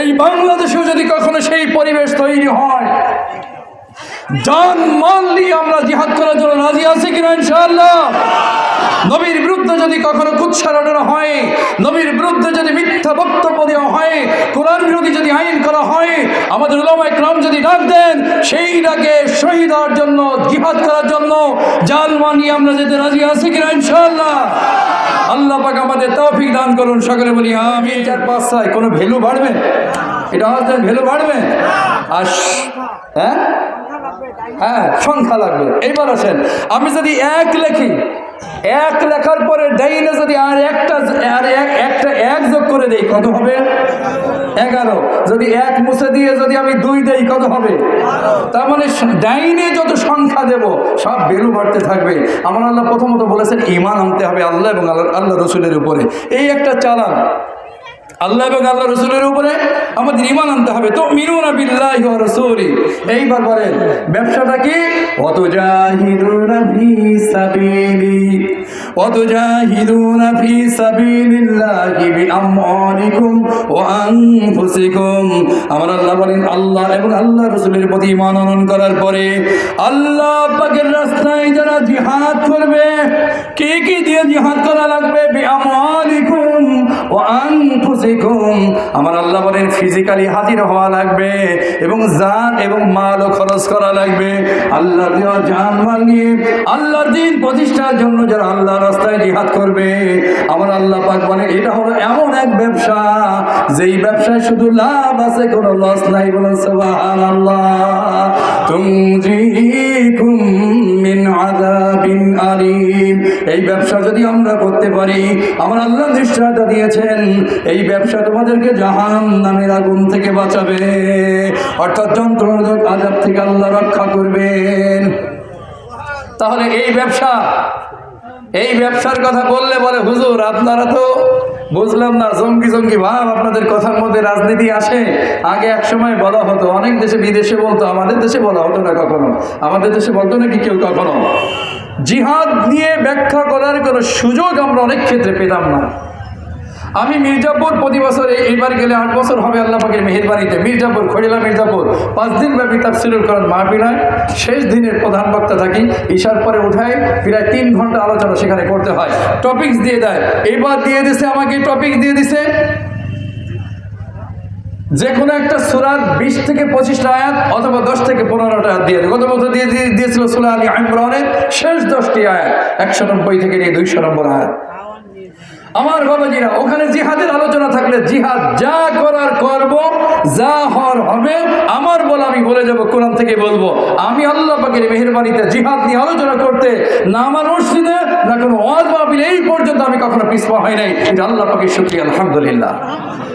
এই বাংলাদেশেও যদি কখনো সেই পরিবেশ তৈরি হয়, জান মাল নিয়ে আমরা জিহাদ করার জন্য রাজি আছি কিনা ইনশাআল্লাহ? নবীর বিরুদ্ধে যদি কখনো কুৎসা হয়, নবীর বিরুদ্ধে যদি মিথ্যা বক্তব্য দেওয়া হয়, কোরআন বিরোধী যদি আইন করা হয়, আমাদের উলামা ইকরাম যদি ডাক দেন, সেই ডাকে শহীদ হওয়ার জন্য, জিহাদ করার জন্য জাল মানিয়ে আমরা যেতে রাজি আছি কিনা ইনশাআল্লাহ? আল্লাহ পাক আমাদের তৌফিক দান করুন, সকলে বলি আমি চার, পাঁচ, ছয়, কোনো ভ্যালু বাড়বে? এটা আমাদের ভ্যালু বাড়বে? আর হ্যাঁ? হ্যাঁ সংখ্যা লাগবে। এইবার আসেন, আমি যদি এক লেখি এক লেখার পরে ডাইনে যদি আর একটা, আর এক- একটা এক যোগ করে দেই, কত হবে? এগারো। যদি এক মুছে দিয়ে যদি আমি দুই দেই, কত হবে? তার মানে ডাইনে যত সংখ্যা দেব, সব বেলু বাড়তে থাকবে। আমার আল্লাহ প্রথমত বলেছেন ইমান আনতে হবে আল্লাহ এবং আল্লাহ আল্লাহ রসুলের উপরে। এই একটা চালান। আল্লাহ এবং আল্লাহ রসুলের উপরে আমাদের ইমান আনতে হবে। তো মিনুনা বিল্লাহি ওয়া রাসূলি। এইবার বলেন, ব্যবসাটা কি? অত জাহিদুনা ফি সাবিলি। অত জাহিদুনা ফি সাবিলিল্লাহি বিআমওয়ালিকুম ওয়া আনফুসিকুম। আমার আল্লাহ বলেন, আল্লাহ এবং আল্লাহ রসুলের প্রতি ইমান আনয়ন করার পরে আল্লাহ পাকের রাস্তায় যারা জিহাদ করবে, কে কি দিয়ে জিহাদ করা লাগবে? বিআমওয়ালিকুম ও আনফুসিকুম। আমার আল্লাহ বলেন ফিজিক্যালি হাজির হওয়া লাগবে এবং জান এবং মালও খরচ করা লাগবে। আল্লাহর দেওয়া জান মাল নিয়ে আল্লাহর দিন প্রতিষ্ঠার জন্য যারা আল্লাহ রাস্তায় জিহাদ করবে, আমার আল্লাহ পাক বলেন, এটা হলো এমন এক ব্যবসা। যেই ব্যবসায় শুধু লাভ আছে, কোনো লস নাই বলেন, সুবহানাল্লাহ। তুমজিকুম এই ব্যবসা যদি আমরা করতে পারি, আমার আল্লাহ নিশ্চয়তা দিয়েছেন, এই ব্যবসা তোমাদেরকে জাহান নামের আগুন থেকে বাঁচাবে। অর্থাৎ যন্ত্রণাদায়ক আজাব থেকে আল্লাহ রক্ষা করবেন। তাহলে এই ব্যবসা, এই ব্যবসার কথা বললে বলে, হুজুর, আপনারা তো বুঝলাম না, জঙ্গি জঙ্গি ভাব, আপনাদের কথার মধ্যে রাজনীতি আসে। আগে এক সময় বলা হতো, অনেক দেশে বিদেশে বলতো, আমাদের দেশে বলা হতো না কখনো। আমাদের দেশে বলতো নাকি কেউ কখনো? জিহাদ নিয়ে ব্যাখ্যা করার কোনো সুযোগ আমরা অনেক ক্ষেত্রে পেতাম না। আমি মির্জাপুর প্রতি বছর এইবার গেলে আট বছর হবে আল্লাহ পাকের মেহেরবানিতে মির্জাপুর খড়িলা মির্জাপুর। পাঁচ দিন ব্যাপী তাফসিরুল করেন মাহফিল হয়। শেষ দিনের প্রধান বক্তা থাকি। ঈশার পরে উঠায় প্রায় তিন ঘণ্টা আলোচনা সেখানে করতে হয়। টপিকস দিয়ে দেয়। এবার দিয়ে দিছে আমাকে টপিক দিয়ে দিছে। যে কোনো একটা সুরাত বিশ থেকে পঁচিশটা আয়াত অথবা দশ থেকে পনেরোটা আয়াত দিয়ে। গত বছর দিয়ে দিয়ে- দিয়েছিল সুরা আলী ইমরানের শেষ দশটি আয়াত। একশো নব্বই থেকে নিয়ে দুইশো নম্বর আয়াত। আমার বাবাজিরা, ওখানে জিহাদের আলোচনা থাকলে জিহাদ যা করার করব, যা হর হবে, আমার বলা আমি বলে যাব, কোরআন থেকে বলব। আমি আল্লাহ পাকের মেহরবানিতে জিহাদ নিয়ে আলোচনা করতে না আমার মসজিদে, না কোনো ওয়াজ মাহফিল এই পর্যন্ত আমি কখনো পিছপা হয় নাই। এটা আল্লাহ পাকের শুক্রিয়া, আলহামদুলিল্লাহ।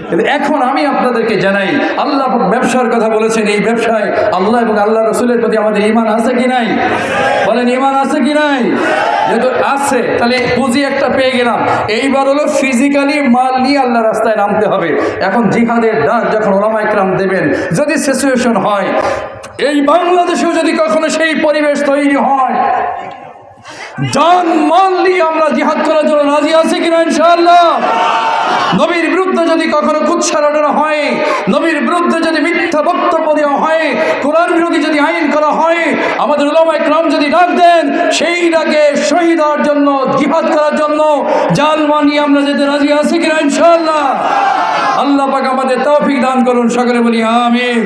কিন্তু এখন আমি আপনাদেরকে জানাই, আল্লাহ ব্যবসার কথা বলেছেন, এই ব্যবসায় আল্লাহ এবং আল্লাহ রসুলের প্রতি আমাদের ইমান আছে কি নাই? বলেন ইমান আছে কি নাই? যেহেতু আছে, তাহলে পুঁজি একটা পেয়ে গেলাম। এইবার হলো ফিজিক্যালি মাল নিয়ে আল্লাহ রাস্তায় নামতে হবে। এখন জিহাদের ডাক যখন ওলামা একরাম দেবেন, যদি সিচুয়েশন হয়, এই বাংলাদেশেও যদি কখনো সেই পরিবেশ তৈরি হয়, জান মাল নিয়ে আমরা জিহাদ করার জন্য রাজি আছে কিনা ইনশাআল্লাহ? নবীর বিরুদ্ধে যদি কখনো কুৎসা হয়, নবীর বিরুদ্ধে যদি মিথ্যা বক্তব্য দেওয়া হয়, কোরআন বিরোধী যদি আইন করা হয়, আমাদের উলামায় ক্রাম যদি ডাক দেন, সেই ডাকে শহীদ হওয়ার জন্য, জিহাদ করার জন্য, জাল মানিয়ে আমরা যেতে রাজি আছি কিনা ইনশাআল্লাহ? আল্লাহ পাক আমাদের তৌফিক দান করুন, সকলে বলি আমিন।